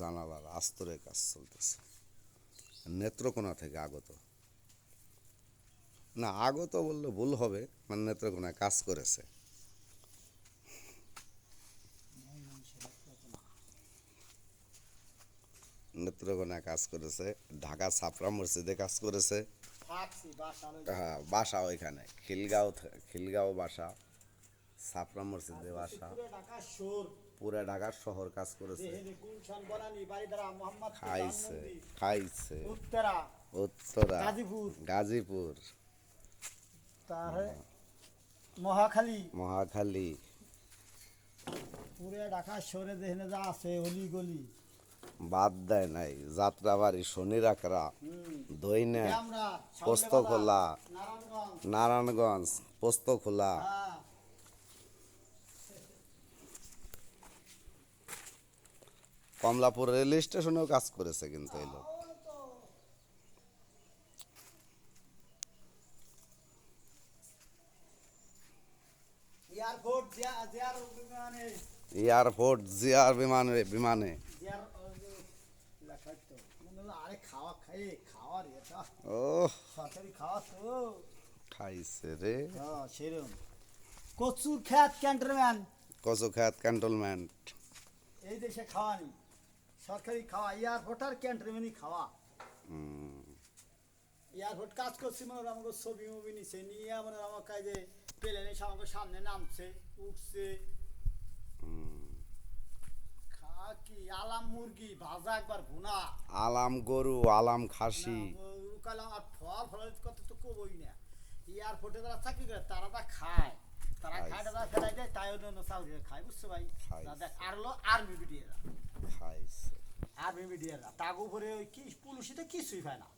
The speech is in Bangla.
জানালার আস্তরে কাজ চলতেছে। নেত্রকোনা থেকে আগত। না আগত বললে ভুল হবে মানে নেত্রকোনায় কাজ করেছে। নেত্রকোনায় কাজ করেছে ঢাকা ছাপড়া মসজিদে কাজ করেছে। হ্যাঁ বাসা ওইখানে খিলগাঁও খিলগাঁও বাসা। ছাপড়া মসজিদে বাসা। পুরো ঢাকার শহর কাজ করেছে। খাইছে খাইছে। উত্তরা উত্তরা গাজীপুর। মহাখালী। মহাখালী। পুরো ঢাকা শহরে যা আছে অলি গলি। বাদ দেয় নাই। যাত্রাবাড়ি শনি দইনে আমরা পোস্তখোলা নারায়ণগঞ্জ। নারায়ণগঞ্জ পোস্তখোলা হ্যাঁ কমলাপুর রেল স্টেশনেও কাজ করেছে কিন্তু এই লোক। এয়ারপোর্ট জিয়া- জিয়ার বিমানে। বিমানে মনে তো। খাইছে রে। হ্যাঁ কচুর খ্যাত ক্যান্টনম্যান কচু খাত ক্যান্টনমেন্ট এই দেশে খাওয়ানি সরকারি খাওয়া এয়ারপোর্ট আর ক্যান্টনম্যানই খাওয়া। এয়ারপোর্ট কাজ করছি মনে হয় আমাকে ছবি মুভি নিছে নিয়ে মনে হয় আমার কাজে প্লেনে আমাকে সামনে নামছে উঠছে। আলাম মুরগি ভাজা একবার ভুনা। আলাম গরু আলাম খাসি। উকালাম আর ফল ফল কথা তো কবই না। এয়ারপোর্টে যারা চাকরি করে তারা তা খায়। তারা খায়। তারা ফেলাই দেয় তাই অন্য চাকরি খায় বুঝছ ভাই? আর হলো আর্মি খাইছে আর্মি বিডিয়ারা তার উপরে কি পুলিশিতে কিছুই পায় না।